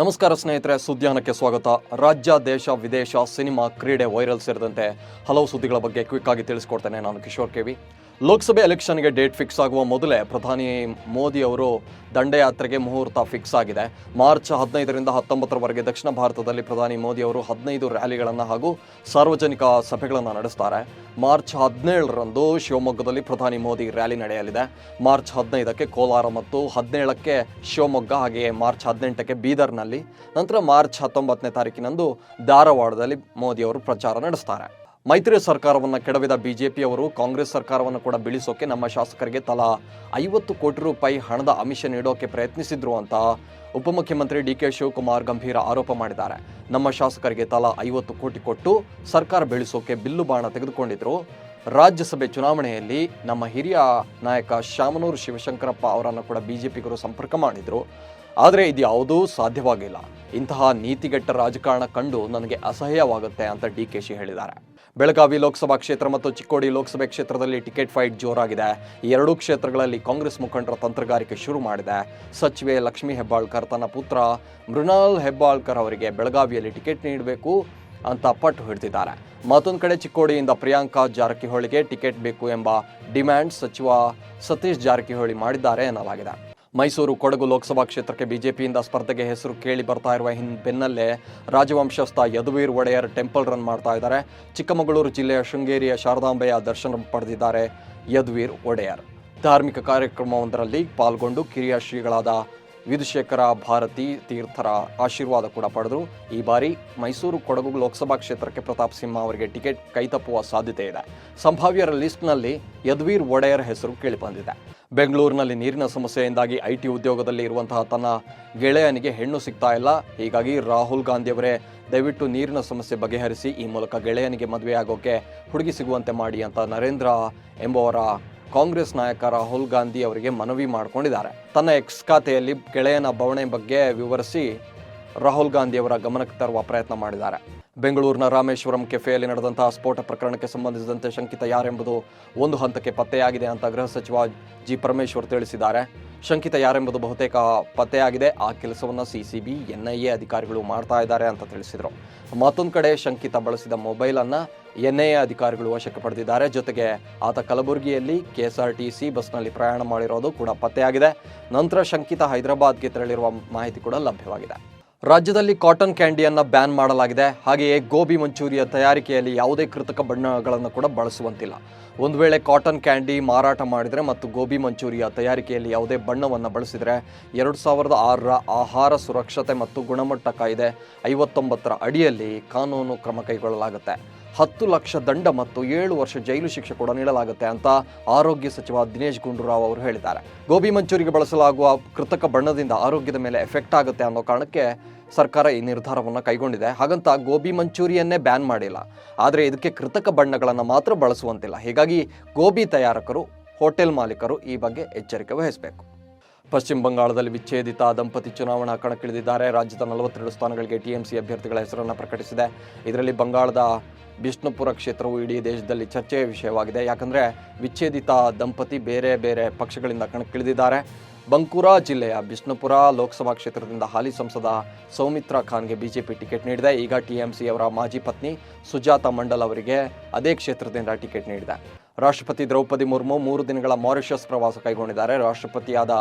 ನಮಸ್ಕಾರ ಸ್ನೇಹಿತರೆ, ಸುದ್ಯಾನಕ್ಕೆ ಸ್ವಾಗತ. ರಾಜ್ಯ, ದೇಶ, ವಿದೇಶ, ಸಿನಿಮಾ, ಕ್ರೀಡೆ, ವೈರಲ್ ಸೇರಿದಂತೆ ಹಲವು ಸುದ್ದಿಗಳ ಬಗ್ಗೆ ಕ್ವಿಕ್ ಆಗಿ ತಿಳಿಸ್ಕೊಡ್ತೇನೆ. ನಾನು ಕಿಶೋರ್ ಕೆವಿ ಲೋಕಸಭೆ ಎಲೆಕ್ಷನ್ಗೆ ಡೇಟ್ ಫಿಕ್ಸ್ ಆಗುವ ಮೊದಲೇ ಪ್ರಧಾನಿ ಮೋದಿ ಅವರು ದಂಡಯಾತ್ರೆಗೆ ಮುಹೂರ್ತ ಫಿಕ್ಸ್ ಆಗಿದೆ. ಮಾರ್ಚ್ ಹದಿನೈದರಿಂದ ಹತ್ತೊಂಬತ್ತರವರೆಗೆ ದಕ್ಷಿಣ ಭಾರತದಲ್ಲಿ ಪ್ರಧಾನಿ ಮೋದಿ ಅವರು ಹದಿನೈದು ರ್ಯಾಲಿಗಳನ್ನು ಹಾಗೂ ಸಾರ್ವಜನಿಕ ಸಭೆಗಳನ್ನು ನಡೆಸ್ತಾರೆ. ಮಾರ್ಚ್ ಹದಿನೇಳರಂದು ಶಿವಮೊಗ್ಗದಲ್ಲಿ ಪ್ರಧಾನಿ ಮೋದಿ ರ್ಯಾಲಿ ನಡೆಯಲಿದೆ. ಮಾರ್ಚ್ ಹದಿನೈದಕ್ಕೆ ಕೋಲಾರ ಮತ್ತು ಹದಿನೇಳಕ್ಕೆ ಶಿವಮೊಗ್ಗ, ಹಾಗೆಯೇ ಮಾರ್ಚ್ ಹದಿನೆಂಟಕ್ಕೆ ಬೀದರ್ನಲ್ಲಿ ನಂತರ ಮಾರ್ಚ್ ಹತ್ತೊಂಬತ್ತನೇ ತಾರೀಕಿನಂದು ಧಾರವಾಡದಲ್ಲಿ ಮೋದಿ ಅವರು ಪ್ರಚಾರ ನಡೆಸ್ತಾರೆ. ಮೈತ್ರಿ ಸರ್ಕಾರವನ್ನು ಕೆಡವಿದ ಬಿಜೆಪಿಯವರು ಕಾಂಗ್ರೆಸ್ ಸರ್ಕಾರವನ್ನು ಕೂಡ ಬೀಳಿಸೋಕೆ ನಮ್ಮ ಶಾಸಕರಿಗೆ ತಲಾ ಐವತ್ತು ಕೋಟಿ ರೂಪಾಯಿ ಹಣದ ಆಮಿಷ ನೀಡೋಕೆ ಪ್ರಯತ್ನಿಸಿದ್ರು ಅಂತ ಉಪಮುಖ್ಯಮಂತ್ರಿ ಡಿ ಕೆ ಶಿವಕುಮಾರ್ ಗಂಭೀರ ಆರೋಪ ಮಾಡಿದ್ದಾರೆ. ನಮ್ಮ ಶಾಸಕರಿಗೆ ತಲಾ ಐವತ್ತು ಕೋಟಿ ಕೊಟ್ಟು ಸರ್ಕಾರ ಬೀಳಿಸೋಕೆ ಬಿಲ್ಲು ಬಾಣ ತೆಗೆದುಕೊಂಡಿದ್ರು. ರಾಜ್ಯಸಭೆ ಚುನಾವಣೆಯಲ್ಲಿ ನಮ್ಮ ಹಿರಿಯ ನಾಯಕ ಶಾಮನೂರು ಶಿವಶಂಕರಪ್ಪ ಅವರನ್ನು ಕೂಡ ಬಿಜೆಪಿಗರು ಸಂಪರ್ಕ ಮಾಡಿದ್ರು. ಆದರೆ ಇದು ಯಾವುದೂ ಸಾಧ್ಯವಾಗಿಲ್ಲ. ಇಂತಹ ನೀತಿಗೆಟ್ಟ ರಾಜಕಾರಣ ಕಂಡು ನನಗೆ ಅಸಹ್ಯವಾಗುತ್ತೆ ಅಂತ ಡಿ ಕೆ ಶಿ ಹೇಳಿದ್ದಾರೆ. ಬೆಳಗಾವಿ ಲೋಕಸಭಾ ಕ್ಷೇತ್ರ ಮತ್ತು ಚಿಕ್ಕೋಡಿ ಲೋಕಸಭೆ ಕ್ಷೇತ್ರದಲ್ಲಿ ಟಿಕೆಟ್ ಫೈಟ್ ಜೋರಾಗಿದೆ. ಈ ಎರಡೂ ಕ್ಷೇತ್ರಗಳಲ್ಲಿ ಕಾಂಗ್ರೆಸ್ ಮುಖಂಡರ ತಂತ್ರಗಾರಿಕೆ ಶುರು ಮಾಡಿದೆ. ಸಚಿವೆ ಲಕ್ಷ್ಮೀ ಹೆಬ್ಬಾಳ್ಕರ್ ತನ್ನ ಪುತ್ರ ಮೃಣಾಲ್ ಹೆಬ್ಬಾಳ್ಕರ್ ಅವರಿಗೆ ಬೆಳಗಾವಿಯಲ್ಲಿ ಟಿಕೆಟ್ ನೀಡಬೇಕು ಅಂತ ಪಟ್ಟು ಹಿಡಿದಿದ್ದಾರೆ. ಮತ್ತೊಂದು ಕಡೆ ಚಿಕ್ಕೋಡಿಯಿಂದ ಪ್ರಿಯಾಂಕಾ ಜಾರಕಿಹೊಳಿಗೆ ಟಿಕೆಟ್ ಬೇಕು ಎಂಬ ಡಿಮ್ಯಾಂಡ್ ಸಚಿವ ಸತೀಶ್ ಜಾರಕಿಹೊಳಿ ಮಾಡಿದ್ದಾರೆ ಎನ್ನಲಾಗಿದೆ. ಮೈಸೂರು ಕೊಡಗು ಲೋಕಸಭಾ ಕ್ಷೇತ್ರಕ್ಕೆ ಬಿಜೆಪಿಯಿಂದ ಸ್ಪರ್ಧೆಗೆ ಹೆಸರು ಕೇಳಿ ಬರ್ತಾ ಇರುವ ಹಿನ್ ಬೆನ್ನಲ್ಲೇ ರಾಜವಂಶಸ್ಥ ಯದುವೀರ್ ಒಡೆಯರ್ ಟೆಂಪಲ್ ರನ್ ಮಾಡ್ತಾ ಇದ್ದಾರೆ. ಚಿಕ್ಕಮಗಳೂರು ಜಿಲ್ಲೆಯ ಶೃಂಗೇರಿಯ ಶಾರದಾಂಬೆಯ ದರ್ಶನ ಪಡೆದಿದ್ದಾರೆ ಯದುವೀರ್ ಒಡೆಯರ್. ಧಾರ್ಮಿಕ ಕಾರ್ಯಕ್ರಮವೊಂದರಲ್ಲಿ ಪಾಲ್ಗೊಂಡು ಕಿರಿಯ ಶ್ರೀಗಳಾದ ವಿಧುಶೇಖರ ಭಾರತಿ ತೀರ್ಥರ ಆಶೀರ್ವಾದ ಕೂಡ ಪಡೆದರು. ಈ ಬಾರಿ ಮೈಸೂರು ಕೊಡಗು ಲೋಕಸಭಾ ಕ್ಷೇತ್ರಕ್ಕೆ ಪ್ರತಾಪ್ ಸಿಂಹ ಅವರಿಗೆ ಟಿಕೆಟ್ ಕೈತಪ್ಪುವ ಸಾಧ್ಯತೆ ಇದೆ. ಸಂಭಾವ್ಯರ ಲಿಸ್ಟ್ನಲ್ಲಿ ಯದ್ವೀರ್ ಒಡೆಯರ್ ಹೆಸರು ಕೇಳಿಬಂದಿದೆ ಬೆಂಗಳೂರಿನಲ್ಲಿ ನೀರಿನ ಸಮಸ್ಯೆಯಿಂದಾಗಿ ಐ ಟಿ ಉದ್ಯೋಗದಲ್ಲಿ ಇರುವಂತಹ ತನ್ನ ಗೆಳೆಯನಿಗೆ ಹೆಣ್ಣು ಸಿಗ್ತಾ ಇಲ್ಲ. ಹೀಗಾಗಿ ರಾಹುಲ್ ಗಾಂಧಿಯವರೇ ದಯವಿಟ್ಟು ನೀರಿನ ಸಮಸ್ಯೆ ಬಗೆಹರಿಸಿ, ಈ ಮೂಲಕ ಗೆಳೆಯನಿಗೆ ಮದುವೆಯಾಗೋಕೆ ಹುಡುಗಿ ಸಿಗುವಂತೆ ಮಾಡಿ ಅಂತ ನರೇಂದ್ರ ಎಂಬುವರ ಕಾಂಗ್ರೆಸ್ ನಾಯಕ ರಾಹುಲ್ ಗಾಂಧಿ ಅವರಿಗೆ ಮನವಿ ಮಾಡಿಕೊಂಡಿದ್ದಾರೆ. ತನ್ನ ಎಕ್ಸ್ ಖಾತೆಯಲ್ಲಿ ಗೆಳೆಯನ ಬವಣೆ ಬಗ್ಗೆ ವಿವರಿಸಿ ರಾಹುಲ್ ಗಾಂಧಿ ಅವರ ಗಮನಕ್ಕೆ ತರುವ ಪ್ರಯತ್ನ ಮಾಡಿದ್ದಾರೆ. ಬೆಂಗಳೂರಿನ ರಾಮೇಶ್ವರಂ ಕೆಫೆಯಲ್ಲಿ ನಡೆದಂತಹ ಸ್ಫೋಟ ಪ್ರಕರಣಕ್ಕೆ ಸಂಬಂಧಿಸಿದಂತೆ ಶಂಕಿತ ಯಾರೆಂಬುದು ಒಂದು ಹಂತಕ್ಕೆ ಪತ್ತೆಯಾಗಿದೆ ಅಂತ ಗೃಹ ಸಚಿವ ಜಿ ಪರಮೇಶ್ವರ್ ತಿಳಿಸಿದ್ದಾರೆ. ಶಂಕಿತ ಯಾರೆಂಬುದು ಬಹುತೇಕ ಪತ್ತೆಯಾಗಿದೆ. ಆ ಕೆಲಸವನ್ನು ಸಿಸಿಬಿ, ಎನ್ಐಎ ಅಧಿಕಾರಿಗಳು ಮಾಡ್ತಾ ಇದ್ದಾರೆ ಅಂತ ತಿಳಿಸಿದರು. ಮತ್ತೊಂದು ಕಡೆ ಶಂಕಿತ ಬಳಸಿದ ಮೊಬೈಲನ್ನು ಎನ್ಐಎ ಅಧಿಕಾರಿಗಳು ವಶಕ್ಕೆ ಪಡೆದಿದ್ದಾರೆ. ಜೊತೆಗೆ ಆತ ಕಲಬುರಗಿಯಲ್ಲಿ ಕೆಎಸ್ಆರ್ಟಿಸಿ ಬಸ್ನಲ್ಲಿ ಪ್ರಯಾಣ ಮಾಡಿರೋದು ಕೂಡ ಪತ್ತೆಯಾಗಿದೆ. ನಂತರ ಶಂಕಿತ ಹೈದರಾಬಾದ್ಗೆ ತೆರಳಿರುವ ಮಾಹಿತಿ ಕೂಡ ಲಭ್ಯವಾಗಿದೆ. ರಾಜ್ಯದಲ್ಲಿ ಕಾಟನ್ ಕ್ಯಾಂಡಿಯನ್ನು ಬ್ಯಾನ್ ಮಾಡಲಾಗಿದೆ. ಹಾಗೆಯೇ ಗೋಬಿ ಮಂಚೂರಿಯ ತಯಾರಿಕೆಯಲ್ಲಿ ಯಾವುದೇ ಕೃತಕ ಬಣ್ಣಗಳನ್ನು ಕೂಡ ಬಳಸುವಂತಿಲ್ಲ. ಒಂದು ವೇಳೆ ಕಾಟನ್ ಕ್ಯಾಂಡಿ ಮಾರಾಟ ಮಾಡಿದರೆ ಮತ್ತು ಗೋಬಿ ಮಂಚೂರಿಯ ತಯಾರಿಕೆಯಲ್ಲಿ ಯಾವುದೇ ಬಣ್ಣವನ್ನು ಬಳಸಿದರೆ ಎರಡು ಸಾವಿರದ ಆರರ ಆಹಾರ ಸುರಕ್ಷತೆ ಮತ್ತು ಗುಣಮಟ್ಟ ಕಾಯ್ದೆ ಐವತ್ತೊಂಬತ್ತರ ಅಡಿಯಲ್ಲಿ ಕಾನೂನು ಕ್ರಮ ಕೈಗೊಳ್ಳಲಾಗುತ್ತೆ. ಹತ್ತು ಲಕ್ಷ ದಂಡ ಮತ್ತು ಏಳು ವರ್ಷ ಜೈಲು ಶಿಕ್ಷೆ ಕೂಡ ನೀಡಲಾಗುತ್ತೆ ಅಂತ ಆರೋಗ್ಯ ಸಚಿವ ದಿನೇಶ್ ಗುಂಡೂರಾವ್ ಅವರು ಹೇಳಿದ್ದಾರೆ. ಗೋಬಿ ಮಂಚೂರಿಗೆ ಬಳಸಲಾಗುವ ಕೃತಕ ಬಣ್ಣದಿಂದ ಆರೋಗ್ಯದ ಮೇಲೆ ಎಫೆಕ್ಟ್ ಆಗುತ್ತೆ ಅನ್ನೋ ಕಾರಣಕ್ಕೆ ಸರ್ಕಾರ ಈ ನಿರ್ಧಾರವನ್ನು ಕೈಗೊಂಡಿದೆ. ಹಾಗಂತ ಗೋಬಿ ಮಂಚೂರಿಯನ್ನೇ ಬ್ಯಾನ್ ಮಾಡಿಲ್ಲ. ಆದರೆ ಇದಕ್ಕೆ ಕೃತಕ ಬಣ್ಣಗಳನ್ನು ಮಾತ್ರ ಬಳಸುವಂತಿಲ್ಲ. ಹೀಗಾಗಿ ಗೋಬಿ ತಯಾರಕರು, ಹೋಟೆಲ್ ಮಾಲೀಕರು ಈ ಬಗ್ಗೆ ಎಚ್ಚರಿಕೆ ವಹಿಸಬೇಕು. ಪಶ್ಚಿಮ ಬಂಗಾಳದಲ್ಲಿ ವಿಚ್ಛೇದಿತ ದಂಪತಿ ಚುನಾವಣಾ ಕಣಕ್ಕಿಳಿದಿದ್ದಾರೆ. ರಾಜ್ಯದ ನಲವತ್ತೆರಡು ಸ್ಥಾನಗಳಿಗೆ ಟಿಎಂಸಿ ಅಭ್ಯರ್ಥಿಗಳ ಹೆಸರನ್ನು ಪ್ರಕಟಿಸಿದೆ. ಇದರಲ್ಲಿ ಬಂಗಾಳದ ಬಿಷ್ಣುಪುರ ಕ್ಷೇತ್ರವು ಇಡೀ ದೇಶದಲ್ಲಿ ಚರ್ಚೆಯ ವಿಷಯವಾಗಿದೆ. ಯಾಕಂದರೆ ವಿಚ್ಛೇದಿತ ದಂಪತಿ ಬೇರೆ ಬೇರೆ ಪಕ್ಷಗಳಿಂದ ಕಣಕ್ಕಿಳಿದಿದ್ದಾರೆ. ಬಂಕುರಾ ಜಿಲ್ಲೆಯ ಬಿಷ್ಣುಪುರ ಲೋಕಸಭಾ ಕ್ಷೇತ್ರದಿಂದ ಹಾಲಿ ಸಂಸದ ಸೌಮಿತ್ರಾ ಖಾನ್ಗೆ ಬಿಜೆಪಿ ಟಿಕೆಟ್ ನೀಡಿದೆ. ಈಗ ಟಿಎಂಸಿ ಅವರ ಮಾಜಿ ಪತ್ನಿ ಸುಜಾತ ಮಂಡಲ್ ಅವರಿಗೆ ಅದೇ ಕ್ಷೇತ್ರದಿಂದ ಟಿಕೆಟ್ ನೀಡಿದೆ. ರಾಷ್ಟ್ರಪತಿ ದ್ರೌಪದಿ ಮುರ್ಮು ಮೂರು ದಿನಗಳ ಮಾರಿಷಸ್ ಪ್ರವಾಸ ಕೈಗೊಂಡಿದ್ದಾರೆ. ರಾಷ್ಟ್ರಪತಿಯಾದ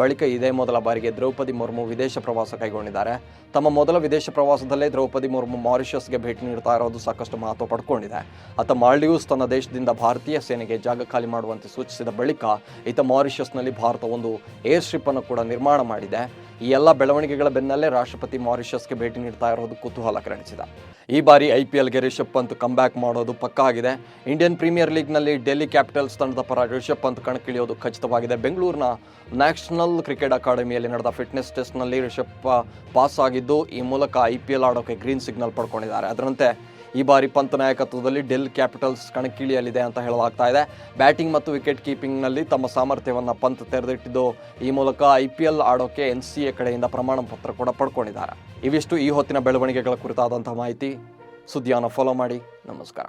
ಬಳಿಕ ಇದೇ ಮೊದಲ ಬಾರಿಗೆ ದ್ರೌಪದಿ ಮುರ್ಮು ವಿದೇಶ ಪ್ರವಾಸ ಕೈಗೊಂಡಿದ್ದಾರೆ. ತಮ್ಮ ಮೊದಲ ವಿದೇಶ ಪ್ರವಾಸದಲ್ಲೇ ದ್ರೌಪದಿ ಮುರ್ಮು ಮಾರಿಷಸ್ಗೆ ಭೇಟಿ ನೀಡ್ತಾ ಇರೋದು ಸಾಕಷ್ಟು ಮಹತ್ವ ಪಡ್ಕೊಂಡಿದೆ. ಆತ ಮಾಲ್ಡೀವ್ಸ್ ತನ್ನ ದೇಶದಿಂದ ಭಾರತೀಯ ಸೇನೆಗೆ ಜಾಗ ಖಾಲಿ ಮಾಡುವಂತೆ ಸೂಚಿಸಿದ ಬಳಿಕ ಈತ ಮಾರಿಷಸ್ನಲ್ಲಿ ಭಾರತ ಒಂದು ಏರ್ ಸ್ಟ್ರಿಪ್ ಅನ್ನು ಕೂಡ ನಿರ್ಮಾಣ ಮಾಡಿದೆ. ಈ ಎಲ್ಲ ಬೆಳವಣಿಗೆಗಳ ಬೆನ್ನಲ್ಲೇ ರಾಷ್ಟ್ರಪತಿ ಮಾರಿಷಸ್ಗೆ ಭೇಟಿ ನೀಡ್ತಾ ಇರೋದು ಕುತೂಹಲ ಕೆರಳಿಸಿದೆ. ಈ ಬಾರಿ ಐ ಪಿ ಎಲ್ಗೆ ರಿಷಬ್ ಪಂತ್ ಕಂಬ್ಯಾಕ್ ಮಾಡೋದು ಪಕ್ಕಾ ಆಗಿದೆ ಇಂಡಿಯನ್ ಪ್ರೀಮಿಯರ್ ಲೀಗ್ನಲ್ಲಿ ಡೆಲ್ಲಿ ಕ್ಯಾಪಿಟಲ್ಸ್ ತಂಡದ ಪರ ರಿಷಬ್ ಪಂತ್ ಕಣಕ್ಕಿಳಿಯೋದು ಖಚಿತವಾಗಿದೆ. ಬೆಂಗಳೂರಿನ ನ್ಯಾಷನಲ್ ಕ್ರಿಕೆಟ್ ಅಕಾಡೆಮಿಯಲ್ಲಿ ನಡೆದ ಫಿಟ್ನೆಸ್ ಟೆಸ್ಟ್ನಲ್ಲಿ ರಿಷಬ್ ಪಾಸ್ ಆಗಿದ್ದು, ಈ ಮೂಲಕ ಐ ಪಿ ಎಲ್ ಆಡೋಕೆ ಗ್ರೀನ್ ಸಿಗ್ನಲ್ ಪಡ್ಕೊಂಡಿದ್ದಾರೆ. ಅದರಂತೆ, ಈ ಬಾರಿ ಪಂತ್ ನಾಯಕತ್ವದಲ್ಲಿ ಡೆಲ್ ಕ್ಯಾಪಿಟಲ್ಸ್ ಕಣಕ್ಕಿಳಿಯಲಿದೆ ಅಂತ ಹೇಳಲಾಗ್ತಾ ಇದೆ. ಬ್ಯಾಟಿಂಗ್ ಮತ್ತು ವಿಕೆಟ್ ಕೀಪಿಂಗ್ನಲ್ಲಿ ತಮ್ಮ ಸಾಮರ್ಥ್ಯವನ್ನು ಪಂತ್ ತೆರೆದಿಟ್ಟಿದ್ದು, ಈ ಮೂಲಕ ಐ ಪಿ ಎಲ್ ಆಡೋಕೆ ಎನ್ ಸಿ ಎ ಕಡೆಯಿಂದ ಪ್ರಮಾಣ ಪತ್ರ ಕೂಡ ಪಡ್ಕೊಂಡಿದ್ದಾರೆ. ಇವಿಷ್ಟು ಈ ಹೊತ್ತಿನ ಬೆಳವಣಿಗೆಗಳ ಕುರಿತಾದಂಥ ಮಾಹಿತಿ. ಸುದ್ದಿಯನ್ನು ಫಾಲೋ ಮಾಡಿ. ನಮಸ್ಕಾರ.